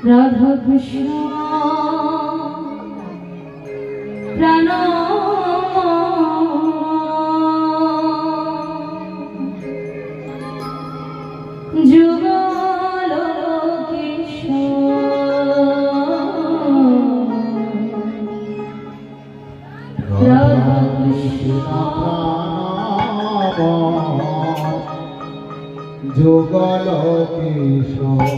রাধা কৃষ্ণ প্রাণ যুগল কিশোর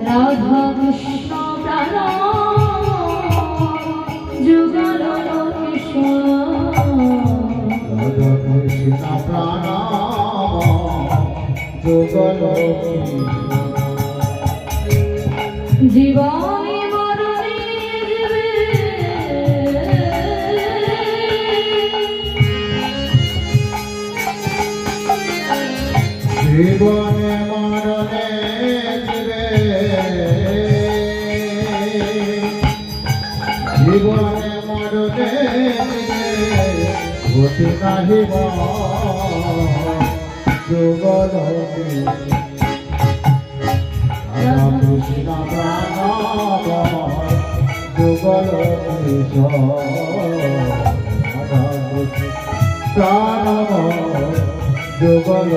রাধা কৃষ্ণ যুগল কৃষ্ণ রাধা কৃষ্ণ জীবনে গতি নাহিব যুগল কৃষ্ণ প্রাণ যুগল প্রাণ যুগল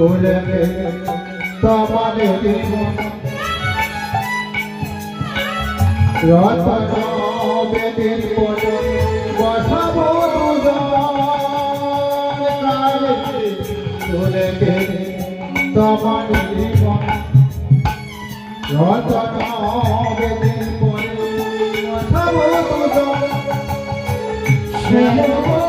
কোলে তোমাদের রতন পরে বসাব কোলে তোমাদের রতন পরে বসাব চাবর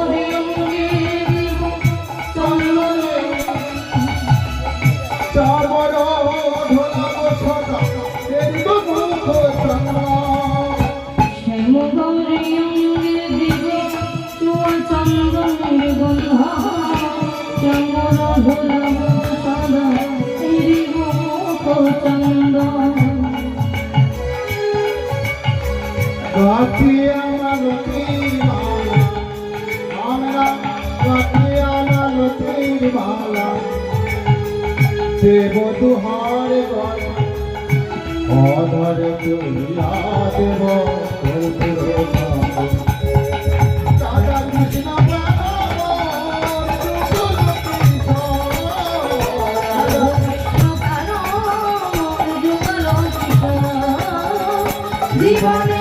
দেব দুহার অধরে দেব কর্পূর কৃষ্ণ। জীবনে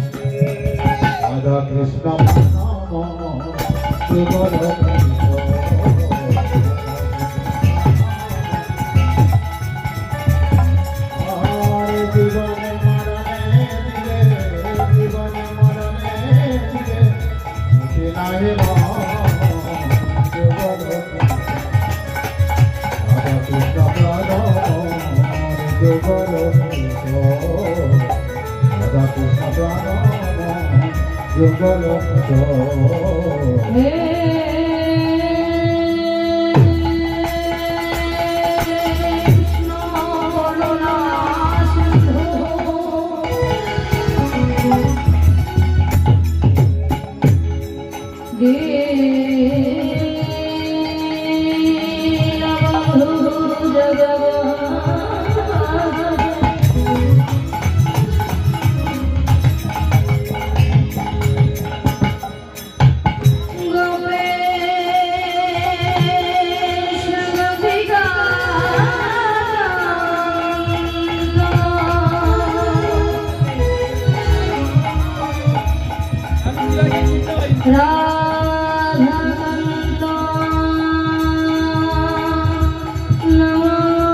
রাধা কৃষ্ণ। যুগল হে কৃষ্ণ রাধাকান্ত নমস্তে